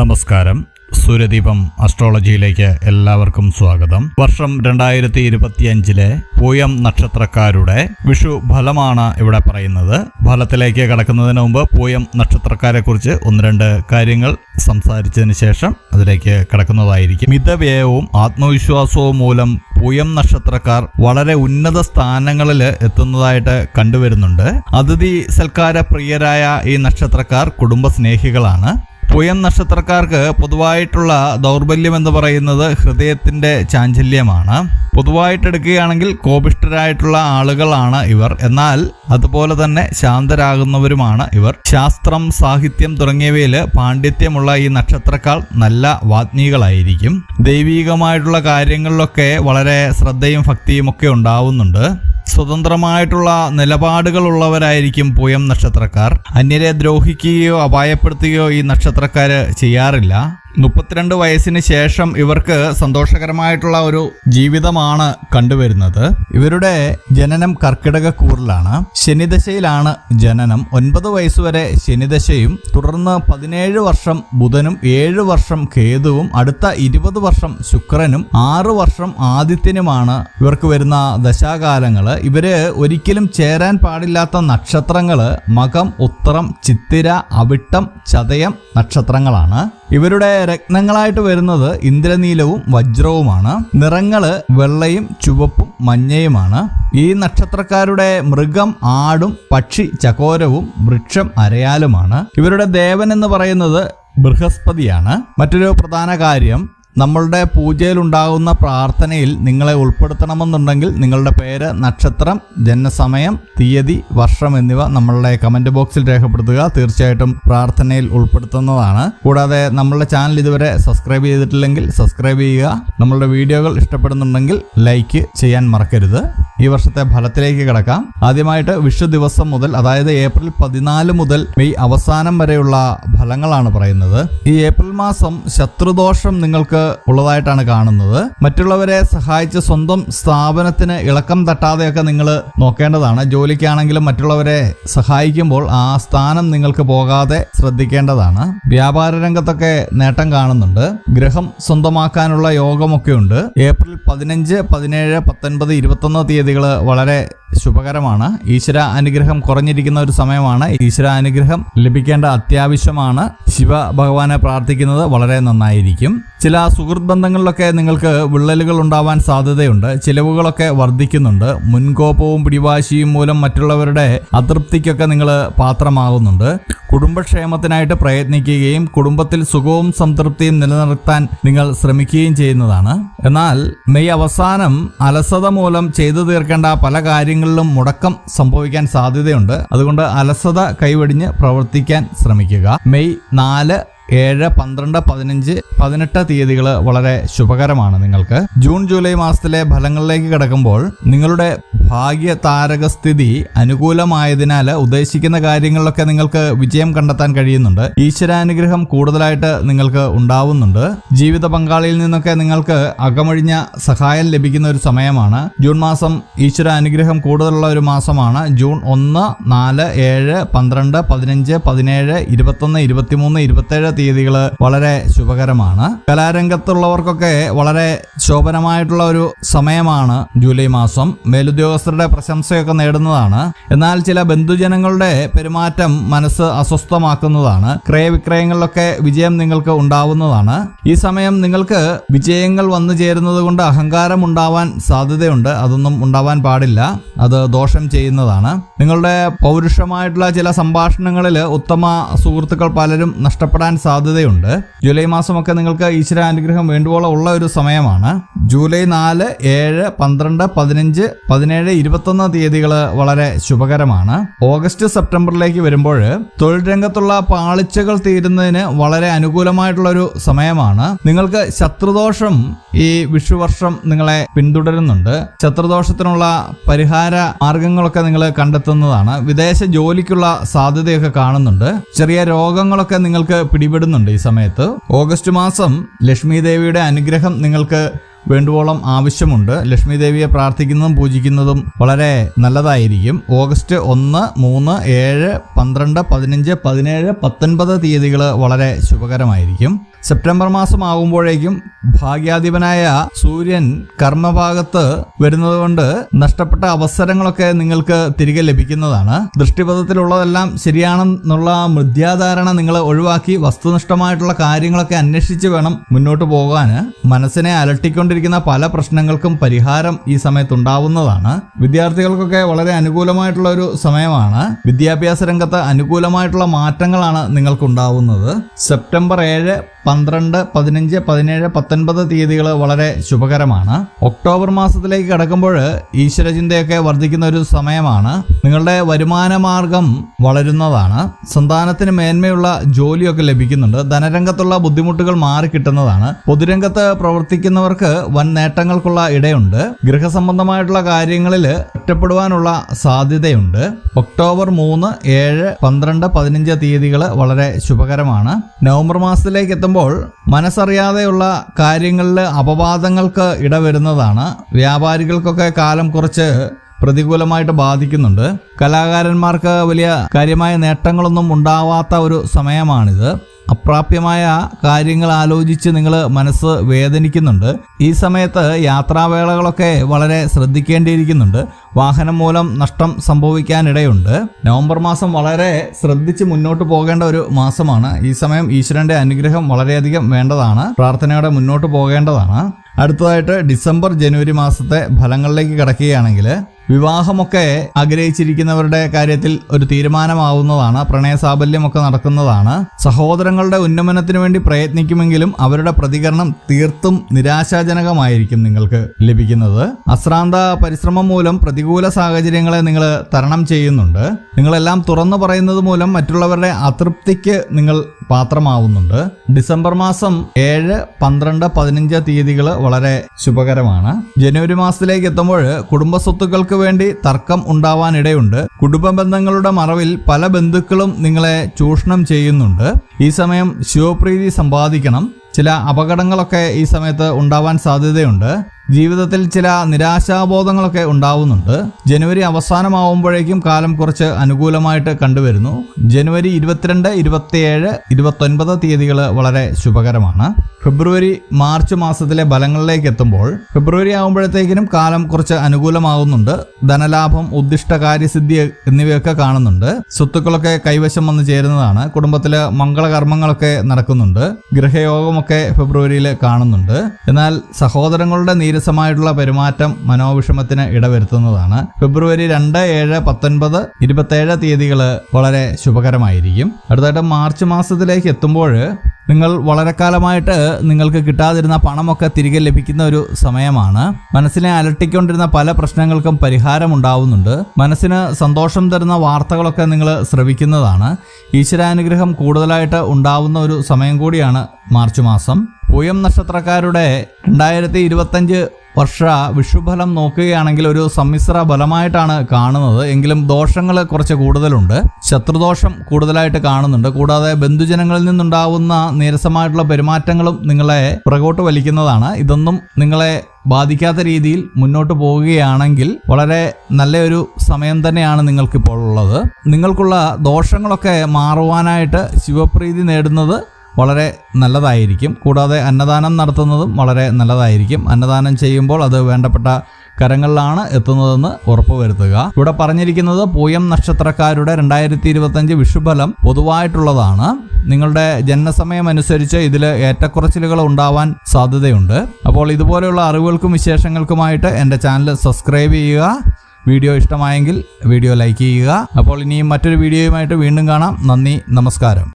നമസ്കാരം. സൂര്യദീപം അസ്ട്രോളജിയിലേക്ക് എല്ലാവർക്കും സ്വാഗതം. വർഷം രണ്ടായിരത്തി ഇരുപത്തിയഞ്ചിലെ പൂയം നക്ഷത്രക്കാരുടെ വിഷു ഫലമാണ് ഇവിടെ പറയുന്നത്. ഫലത്തിലേക്ക് കടക്കുന്നതിന് മുമ്പ് പൂയം നക്ഷത്രക്കാരെ കുറിച്ച് ഒന്ന് രണ്ട് കാര്യങ്ങൾ സംസാരിച്ചതിന് ശേഷം അതിലേക്ക് കടക്കുന്നതായിരിക്കും. മിതവ്യയവും ആത്മവിശ്വാസവും മൂലം പൂയം നക്ഷത്രക്കാർ വളരെ ഉന്നത സ്ഥാനങ്ങളിൽ എത്തുന്നതായിട്ട് കണ്ടുവരുന്നുണ്ട്. അതിഥി സൽക്കാര പ്രിയരായ ഈ നക്ഷത്രക്കാർ കുടുംബ സ്നേഹികളാണ് പൂയം നക്ഷത്രക്കാർക്ക് പൊതുവായിട്ടുള്ള ദൗർബല്യം എന്ന് പറയുന്നത് ഹൃദയത്തിന്റെ ചാഞ്ചല്യമാണ്. പൊതുവായിട്ട് എടുക്കുകയാണെങ്കിൽ കോപിഷ്ഠരായിട്ടുള്ള ആളുകളാണ് ഇവർ. എന്നാൽ അതുപോലെ തന്നെ ശാന്തരാകുന്നവരുമാണ് ഇവർ. ശാസ്ത്രം സാഹിത്യം തുടങ്ങിയവയിൽ പാണ്ഡിത്യമുള്ള ഈ നക്ഷത്രക്കാർ നല്ല വാഗ്മികളായിരിക്കും. ദൈവീകമായിട്ടുള്ള കാര്യങ്ങളിലൊക്കെ വളരെ ശ്രദ്ധയും ഭക്തിയും ഒക്കെ ഉണ്ടാവുന്നുണ്ട്. സ്വതന്ത്രമായിട്ടുള്ള നിലപാടുകളുള്ളവരായിരിക്കും പൂയം നക്ഷത്രക്കാർ. അന്യരെ ദ്രോഹിക്കുകയോ അപായപ്പെടുത്തുകയോ ഈ നക്ഷത്രക്കാർ ചെയ്യാറില്ല. മുപ്പത്തിരണ്ട് വയസ്സിന് ശേഷം ഇവർക്ക് സന്തോഷകരമായിട്ടുള്ള ഒരു ജീവിതമാണ് കണ്ടുവരുന്നത്. ഇവരുടെ ജനനം കർക്കിടക കൂറിലാണ് ശനിദശയിലാണ് ജനനം. ഒൻപത് വയസ്സുവരെ ശനിദശയും തുടർന്ന് പതിനേഴ് വർഷം ബുധനും ഏഴ് വർഷം കേതുവും അടുത്ത ഇരുപത് വർഷം ശുക്രനും ആറ് വർഷം ആദിത്യനുമാണ് ഇവർക്ക് വരുന്ന ദശാകാലങ്ങൾ ഇവർ ഒരിക്കലും ചേരാൻ പാടില്ലാത്ത നക്ഷത്രങ്ങൾ മകം ഉത്തരം ചിത്തിര അവിട്ടം ചതയം നക്ഷത്രങ്ങളാണ്. ഇവരുടെ രത്നങ്ങളായിട്ട് വരുന്നത് ഇന്ദ്രനീലവും വജ്രവുമാണ്. നിറങ്ങൾ വെള്ളയും ചുവപ്പും മഞ്ഞയുമാണ്. ഈ നക്ഷത്രക്കാരുടെ മൃഗം ആടും പക്ഷി ചകോരവും വൃക്ഷം അരയാലുമാണ്. ഇവരുടെ ദേവൻ എന്ന് പറയുന്നത് ബൃഹസ്പതിയാണ്. മറ്റൊരു പ്രധാന കാര്യം നമ്മളുടെ പൂജയിൽ ഉണ്ടാകുന്ന പ്രാർത്ഥനയിൽ നിങ്ങളെ ഉൾപ്പെടുത്തണമെന്നുണ്ടെങ്കിൽ നിങ്ങളുടെ പേര് നക്ഷത്രം ജനനസമയം തീയതി വർഷം എന്നിവ നമ്മളുടെ കമന്റ് ബോക്സിൽ രേഖപ്പെടുത്തുക. തീർച്ചയായിട്ടും പ്രാർത്ഥനയിൽ ഉൾപ്പെടുത്തുന്നതാണ്. കൂടാതെ നമ്മളുടെ ചാനൽ ഇതുവരെ സബ്സ്ക്രൈബ് ചെയ്തിട്ടില്ലെങ്കിൽ സബ്സ്ക്രൈബ് ചെയ്യുക. നമ്മളുടെ വീഡിയോകൾ ഇഷ്ടപ്പെടുന്നുണ്ടെങ്കിൽ ലൈക്ക് ചെയ്യാൻ മറക്കരുത്. ഈ വർഷത്തെ ഫലത്തിലേക്ക് കിടക്കാം. ആദ്യമായിട്ട് വിഷു ദിവസം മുതൽ അതായത് ഏപ്രിൽ പതിനാല് മുതൽ മെയ് അവസാനം വരെയുള്ള ഫലങ്ങളാണ് പറയുന്നത്. ഈ ഏപ്രിൽ മാസം ശത്രുദോഷം നിങ്ങൾക്ക് ഉള്ളതായിട്ടാണ് കാണുന്നത്. മറ്റുള്ളവരെ സഹായിച്ച് സ്വന്തം സ്ഥാപനത്തിന് ഇളക്കം തട്ടാതെയൊക്കെ നിങ്ങൾ നോക്കേണ്ടതാണ്. ജോലിക്കാണെങ്കിലും മറ്റുള്ളവരെ സഹായിക്കുമ്പോൾ ആ സ്ഥാനം നിങ്ങൾക്ക് പോകാതെ ശ്രദ്ധിക്കേണ്ടതാണ്. വ്യാപാര രംഗത്തൊക്കെ നേട്ടം കാണുന്നുണ്ട്. ഗ്രഹം സ്വന്തമാക്കാനുള്ള യോഗമൊക്കെ ഉണ്ട് ഏപ്രിൽ പതിനഞ്ച് പതിനേഴ് പത്തൊൻപത് ഇരുപത്തൊന്ന് തീയതികൾ വളരെ ശുഭകരമാണ്. ഈശ്വര അനുഗ്രഹം കുറഞ്ഞിരിക്കുന്ന ഒരു സമയമാണ്. ഈശ്വര അനുഗ്രഹം ലഭിക്കേണ്ട അത്യാവശ്യമാണ്. ശിവ ഭഗവാനെ പ്രാർത്ഥിക്കുന്നത് വളരെ നന്നായിരിക്കും. ചില സുഹൃത്ത് ബന്ധങ്ങളിലൊക്കെ നിങ്ങൾക്ക് വിള്ളലുകൾ ഉണ്ടാവാൻ സാധ്യതയുണ്ട്. ചിലവുകളൊക്കെ വർദ്ധിക്കുന്നുണ്ട്. മുൻകോപവും പിടിവാശിയും മൂലം മറ്റുള്ളവരുടെ അതൃപ്തിക്കൊക്കെ നിങ്ങൾ പാത്രമാകുന്നുണ്ട്. കുടുംബക്ഷേമത്തിനായിട്ട് പ്രയത്നിക്കുകയും കുടുംബത്തിൽ സുഖവും സംതൃപ്തിയും നിലനിർത്താൻ നിങ്ങൾ ശ്രമിക്കുകയും ചെയ്യുന്നതാണ്. എന്നാൽ മെയ് അവസാനം അലസത മൂലം ചെയ്തു തീർക്കേണ്ട പല കാര്യങ്ങളിലും മുടക്കം സംഭവിക്കാൻ സാധ്യതയുണ്ട്. അതുകൊണ്ട് അലസത കൈവെടിഞ്ഞ് പ്രവർത്തിക്കാൻ ശ്രമിക്കുക. മെയ് നാല് ഏഴ് പന്ത്രണ്ട് പതിനഞ്ച് പതിനെട്ട് തീയതികൾ വളരെ ശുഭകരമാണ് നിങ്ങൾക്ക്. ജൂൺ ജൂലൈ മാസത്തിലെ ഫലങ്ങളിലേക്ക് കിടക്കുമ്പോൾ നിങ്ങളുടെ ഭാഗ്യ താരകസ്ഥിതി അനുകൂലമായതിനാൽ ഉദ്ദേശിക്കുന്ന കാര്യങ്ങളിലൊക്കെ നിങ്ങൾക്ക് വിജയം കണ്ടെത്താൻ കഴിയുന്നുണ്ട്. ഈശ്വരാനുഗ്രഹം കൂടുതലായിട്ട് നിങ്ങൾക്ക് ഉണ്ടാവുന്നുണ്ട്. ജീവിത പങ്കാളിയിൽ നിന്നൊക്കെ നിങ്ങൾക്ക് അകമഴിഞ്ഞ സഹായം ലഭിക്കുന്ന ഒരു സമയമാണ്. ജൂൺ മാസം ഈശ്വര അനുഗ്രഹം കൂടുതലുള്ള ഒരു മാസമാണ്. ജൂൺ ഒന്ന് നാല് ഏഴ് പന്ത്രണ്ട് പതിനഞ്ച് പതിനേഴ് ഇരുപത്തൊന്ന് ഇരുപത്തിമൂന്ന് ഇരുപത്തേഴ് തീയതികൾ വളരെ ശുഭകരമാണ്. കലാരംഗത്തുള്ളവർക്കൊക്കെ വളരെ ശോഭനമായിട്ടുള്ള ഒരു സമയമാണ് ജൂലൈ മാസം. മേലുദ്യോഗസ്ഥരുടെ പ്രശംസയൊക്കെ നേടുന്നതാണ്. എന്നാൽ ചില ബന്ധുജനങ്ങളുടെ പെരുമാറ്റം മനസ്സ് അസ്വസ്ഥമാക്കുന്നതാണ്. ക്രയവിക്രയങ്ങളിലൊക്കെ വിജയം നിങ്ങൾക്ക് ഉണ്ടാവുന്നതാണ്. ഈ സമയം നിങ്ങൾക്ക് വിജയങ്ങൾ വന്നു ചേരുന്നത് കൊണ്ട് അഹങ്കാരം ഉണ്ടാവാൻ സാധ്യതയുണ്ട്. അതൊന്നും ഉണ്ടാവാൻ പാടില്ല. അത് ദോഷം ചെയ്യുന്നതാണ്. നിങ്ങളുടെ പൗരുഷമായിട്ടുള്ള ചില സംഭാഷണങ്ങളിൽ ഉത്തമ സുഹൃത്തുക്കൾ പലരും നഷ്ടപ്പെടാൻ സാധ്യതയുണ്ട്. ജൂലൈ മാസമൊക്കെ നിങ്ങൾക്ക് ഈശ്വര അനുഗ്രഹം വേണ്ടുവോളം ഉള്ള ഒരു സമയമാണ്. ജൂലൈ നാല് ഏഴ് പന്ത്രണ്ട് പതിനഞ്ച് പതിനേഴ് ഇരുപത്തൊന്ന് തീയതികൾ വളരെ ശുഭകരമാണ്. ഓഗസ്റ്റ് സെപ്റ്റംബറിലേക്ക് വരുമ്പോൾ തൊഴിൽ രംഗത്തുള്ള പാളിച്ചകൾ തീരുന്നതിന് വളരെ അനുകൂലമായിട്ടുള്ള ഒരു സമയമാണ്. നിങ്ങൾക്ക് ശത്രുദോഷം ഈ വിഷുവർഷം നിങ്ങളെ പിന്തുടരുന്നുണ്ട്. ശത്രുദോഷത്തിനുള്ള പരിഹാര മാർഗങ്ങളൊക്കെ നിങ്ങൾ കണ്ടെത്തുന്നതാണ്. വിദേശ ജോലിക്കുള്ള സാധ്യതയൊക്കെ കാണുന്നുണ്ട്. ചെറിയ രോഗങ്ങളൊക്കെ നിങ്ങൾക്ക് പിടിപെടുന്നുണ്ട് ഈ സമയത്ത്. ഓഗസ്റ്റ് മാസം ലക്ഷ്മി ദേവിയുടെ അനുഗ്രഹം നിങ്ങൾക്ക് വേണ്ടുവോളം ആവശ്യമുണ്ട്. ലക്ഷ്മി ദേവിയെ പ്രാർത്ഥിക്കുന്നതും പൂജിക്കുന്നതും വളരെ നല്ലതായിരിക്കും. ഓഗസ്റ്റ് ഒന്ന് മൂന്ന് ഏഴ് പന്ത്രണ്ട് പതിനഞ്ച് പതിനേഴ് പത്തൊൻപത് തീയതികൾ വളരെ ശുഭകരമായിരിക്കും. സെപ്റ്റംബർ മാസം ആകുമ്പോഴേക്കും ഭാഗ്യാധിപനായ സൂര്യൻ കർമ്മഭാഗത്ത് വരുന്നതുകൊണ്ട് നഷ്ടപ്പെട്ട അവസരങ്ങളൊക്കെ നിങ്ങൾക്ക് തിരികെ ലഭിക്കുന്നതാണ്. ദൃഷ്ടിപഥത്തിലുള്ളതെല്ലാം ശരിയാണെന്നുള്ള മിഥ്യാധാരണ നിങ്ങൾ ഒഴിവാക്കി വസ്തുനിഷ്ഠമായിട്ടുള്ള കാര്യങ്ങളൊക്കെ അന്വേഷിച്ച് വേണം മുന്നോട്ട് പോകാൻ മനസ്സിനെ അലട്ടിക്കൊണ്ടിരിക്കുന്ന പല പ്രശ്നങ്ങൾക്കും പരിഹാരം ഈ സമയത്ത് ഉണ്ടാവുന്നതാണ് വിദ്യാർത്ഥികൾക്കൊക്കെ വളരെ അനുകൂലമായിട്ടുള്ള ഒരു സമയമാണ്. വിദ്യാഭ്യാസ രംഗത്ത് അനുകൂലമായിട്ടുള്ള മാറ്റങ്ങളാണ് നിങ്ങൾക്കുണ്ടാവുന്നത്. സെപ്റ്റംബർ ഏഴ് പന്ത്രണ്ട് പതിനഞ്ച് പതിനേഴ് പത്തൊൻപത് തീയതികൾ വളരെ ശുഭകരമാണ്. ഒക്ടോബർ മാസത്തിലേക്ക് കടക്കുമ്പോൾ ഈശ്വരചിന്തയൊക്കെ വർദ്ധിക്കുന്ന ഒരു സമയമാണ്. നിങ്ങളുടെ വരുമാന മാർഗം വളരുന്നതാണ്. സന്താനത്തിന് മേന്മയുള്ള ജോലിയൊക്കെ ലഭിക്കുന്നുണ്ട്. ധനരംഗത്തുള്ള ബുദ്ധിമുട്ടുകൾ മാറി കിട്ടുന്നതാണ്. പൊതുരംഗത്ത് പ്രവർത്തിക്കുന്നവർക്ക് വൻ നേട്ടങ്ങൾക്കുള്ള ഇടയുണ്ട്. ഗൃഹസംബന്ധമായിട്ടുള്ള കാര്യങ്ങളിൽ ഒറ്റപ്പെടുവാനുള്ള സാധ്യതയുണ്ട്. ഒക്ടോബർ മൂന്ന് ഏഴ് പന്ത്രണ്ട് പതിനഞ്ച് തീയതികൾ വളരെ ശുഭകരമാണ്. നവംബർ മാസത്തിലേക്ക് എത്തുമ്പോൾ മനസ്സറിയാതെയുള്ള കാര്യങ്ങളിൽ അപവാദങ്ങൾക്ക് ഇടവരുന്നതാണ്. വ്യാപാരികൾക്കൊക്കെ കാലം കുറച്ച് പ്രതികൂലമായിട്ട് ബാധിക്കുന്നുണ്ട്. കലാകാരന്മാർക്ക് വലിയ കാര്യമായ നേട്ടങ്ങളൊന്നും ഉണ്ടാവാത്ത ഒരു സമയമാണിത്. അപ്രാപ്യമായ കാര്യങ്ങൾ ആലോചിച്ച് നിങ്ങൾ മനസ്സ് വേദനിക്കുന്നുണ്ട്. ഈ സമയത്ത് യാത്രാവേളകളൊക്കെ വളരെ ശ്രദ്ധിക്കേണ്ടിയിരിക്കുന്നുണ്ട്. വാഹനം മൂലം നഷ്ടം സംഭവിക്കാനിടയുണ്ട്. നവംബർ മാസം വളരെ ശ്രദ്ധിച്ച് മുന്നോട്ട് പോകേണ്ട ഒരു മാസമാണ്. ഈ സമയം ഈശ്വരന്റെ അനുഗ്രഹം വളരെയധികം വേണ്ടതാണ്. പ്രാർത്ഥനയോടെ മുന്നോട്ട് പോകേണ്ടതാണ്. അടുത്തതായിട്ട് ഡിസംബർ ജനുവരി മാസത്തെ ഫലങ്ങളിലേക്ക് കിടക്കുകയാണെങ്കിൽ വിവാഹമൊക്കെ ആഗ്രഹിച്ചിരിക്കുന്നവരുടെ കാര്യത്തിൽ ഒരു തീരുമാനമാവുന്നതാണ്. പ്രണയ നടക്കുന്നതാണ്. നടക്കുന്നതാണ് സഹോദരങ്ങളുടെ ഉന്നമനത്തിന് വേണ്ടി പ്രയത്നിക്കുമെങ്കിലും അവരുടെ പ്രതികരണം തീർത്തും നിരാശാജനകമായിരിക്കും നിങ്ങൾക്ക് ലഭിക്കുന്നത്. അശ്രാന്ത പരിശ്രമം മൂലം പ്രതികൂല സാഹചര്യങ്ങളെ നിങ്ങൾ തരണം ചെയ്യുന്നുണ്ട്. നിങ്ങളെല്ലാം തുറന്നു പറയുന്നത് മൂലം മറ്റുള്ളവരുടെ അതൃപ്തിക്ക് നിങ്ങൾ പാത്രമാവുന്നുണ്ട്. ഡിസംബർ മാസം ഏഴ് പന്ത്രണ്ട് പതിനഞ്ച് തീയതികൾ വളരെ ശുഭകരമാണ്. ജനുവരി മാസത്തിലേക്ക് എത്തുമ്പോൾ കുടുംബ സ്വത്തുക്കൾക്ക് വേണ്ടി തർക്കം ഉണ്ടാവാനിടയുണ്ട്. കുടുംബ ബന്ധങ്ങളുടെ മറവിൽ പല ബന്ധുക്കളും നിങ്ങളെ ചൂഷണം ചെയ്യുന്നുണ്ട്. ഈ സമയം ശിവപ്രീതി സമ്പാദിക്കണം. ചില അപകടങ്ങളൊക്കെ ഈ സമയത്ത് ഉണ്ടാവാൻ സാധ്യതയുണ്ട്. ജീവിതത്തിൽ ചില നിരാശാബോധങ്ങളൊക്കെ ഉണ്ടാവുന്നുണ്ട്. ജനുവരി അവസാനമാവുമ്പോഴേക്കും കാലം കുറച്ച് അനുകൂലമായിട്ട് കണ്ടുവരുന്നു. ജനുവരി ഇരുപത്തിരണ്ട് ഇരുപത്തിയേഴ് ഇരുപത്തൊൻപത് തീയതികൾ വളരെ ശുഭകരമാണ്. ഫെബ്രുവരി മാർച്ച് മാസത്തിലെ ഫലങ്ങളിലേക്ക് എത്തുമ്പോൾ ഫെബ്രുവരി ആകുമ്പോഴത്തേക്കിനും കാലം കുറച്ച് അനുകൂലമാകുന്നുണ്ട് ധനലാഭം ഉദ്ദിഷ്ട കാര്യസിദ്ധി എന്നിവയൊക്കെ കാണുന്നുണ്ട്. സ്വത്തുക്കളൊക്കെ കൈവശം വന്ന് ചേരുന്നതാണ്. കുടുംബത്തിൽ മംഗളകർമ്മങ്ങളൊക്കെ നടക്കുന്നുണ്ട്. ഗൃഹയോഗമൊക്കെ ഫെബ്രുവരിയിൽ കാണുന്നുണ്ട്. എന്നാൽ സഹോദരങ്ങളുടെ നീരസമായിട്ടുള്ള പെരുമാറ്റം മനോവിഷമത്തിന് ഇടവരുത്തുന്നതാണ്. ഫെബ്രുവരി രണ്ട് ഏഴ് പത്തൊൻപത് ഇരുപത്തേഴ് തീയതികൾ വളരെ ശുഭകരമായിരിക്കും. അടുത്തായിട്ട് മാർച്ച് മാസത്തിലേക്ക് എത്തുമ്പോൾ നിങ്ങൾ വളരെ കാലമായിട്ട് നിങ്ങൾക്ക് കിട്ടാതിരുന്ന പണമൊക്കെ തിരികെ ലഭിക്കുന്ന ഒരു സമയമാണ്. മനസ്സിനെ അലട്ടിക്കൊണ്ടിരുന്ന പല പ്രശ്നങ്ങൾക്കും പരിഹാരമുണ്ടാവുന്നുണ്ട് മനസ്സിന് സന്തോഷം തരുന്ന വാർത്തകളൊക്കെ നിങ്ങൾ ശ്രവിക്കുന്നതാണ്. ഈശ്വരാനുഗ്രഹം കൂടുതലായിട്ട് ഉണ്ടാവുന്ന ഒരു സമയം കൂടിയാണ് മാർച്ച് മാസം. പൂയം നക്ഷത്രക്കാരുടെ രണ്ടായിരത്തി ഇരുപത്തഞ്ച് വർഷ വിഷുഫലം നോക്കുകയാണെങ്കിൽ ഒരു സമ്മിശ്ര ഫലമായിട്ടാണ് കാണുന്നത്. എങ്കിലും ദോഷങ്ങൾ കുറച്ച് കൂടുതലുണ്ട്. ശത്രുദോഷം കൂടുതലായിട്ട് കാണുന്നുണ്ട്. കൂടാതെ ബന്ധുജനങ്ങളിൽ നിന്നുണ്ടാവുന്ന നീരസമായിട്ടുള്ള പെരുമാറ്റങ്ങളും നിങ്ങളെ പുറകോട്ട് വലിക്കുന്നതാണ് ഇതൊന്നും നിങ്ങളെ ബാധിക്കാത്ത രീതിയിൽ മുന്നോട്ട് പോവുകയാണെങ്കിൽ വളരെ നല്ലൊരു സമയം തന്നെയാണ് നിങ്ങൾക്കിപ്പോൾ ഉള്ളത്. നിങ്ങൾക്കുള്ള ദോഷങ്ങളൊക്കെ മാറുവാനായിട്ട് ശിവപ്രീതി നേടുന്നത് വളരെ നല്ലതായിരിക്കും. കൂടാതെ അന്നദാനം നടത്തുന്നതും വളരെ നല്ലതായിരിക്കും. അന്നദാനം ചെയ്യുമ്പോൾ അത് വേണ്ടപ്പെട്ട കരങ്ങളിലാണ് എത്തുന്നതെന്ന് ഉറപ്പുവരുത്തുക. ഇവിടെ പറഞ്ഞിരിക്കുന്നത് പൂയം നക്ഷത്രക്കാരുടെ രണ്ടായിരത്തി ഇരുപത്തഞ്ച് വിഷുഫലം പൊതുവായിട്ടുള്ളതാണ്. നിങ്ങളുടെ ജനനസമയം അനുസരിച്ച് ഇതിൽ ഏറ്റക്കുറച്ചിലുകൾ ഉണ്ടാവാൻ സാധ്യതയുണ്ട്. അപ്പോൾ ഇതുപോലെയുള്ള അറിവുകൾക്കും വിശേഷങ്ങൾക്കുമായിട്ട് എന്റെ ചാനൽ സബ്സ്ക്രൈബ് ചെയ്യുക. വീഡിയോ ഇഷ്ടമായെങ്കിൽ വീഡിയോ ലൈക്ക് ചെയ്യുക. അപ്പോൾ ഇനിയും മറ്റൊരു വീഡിയോയുമായിട്ട് വീണ്ടും കാണാം. നന്ദി നമസ്കാരം.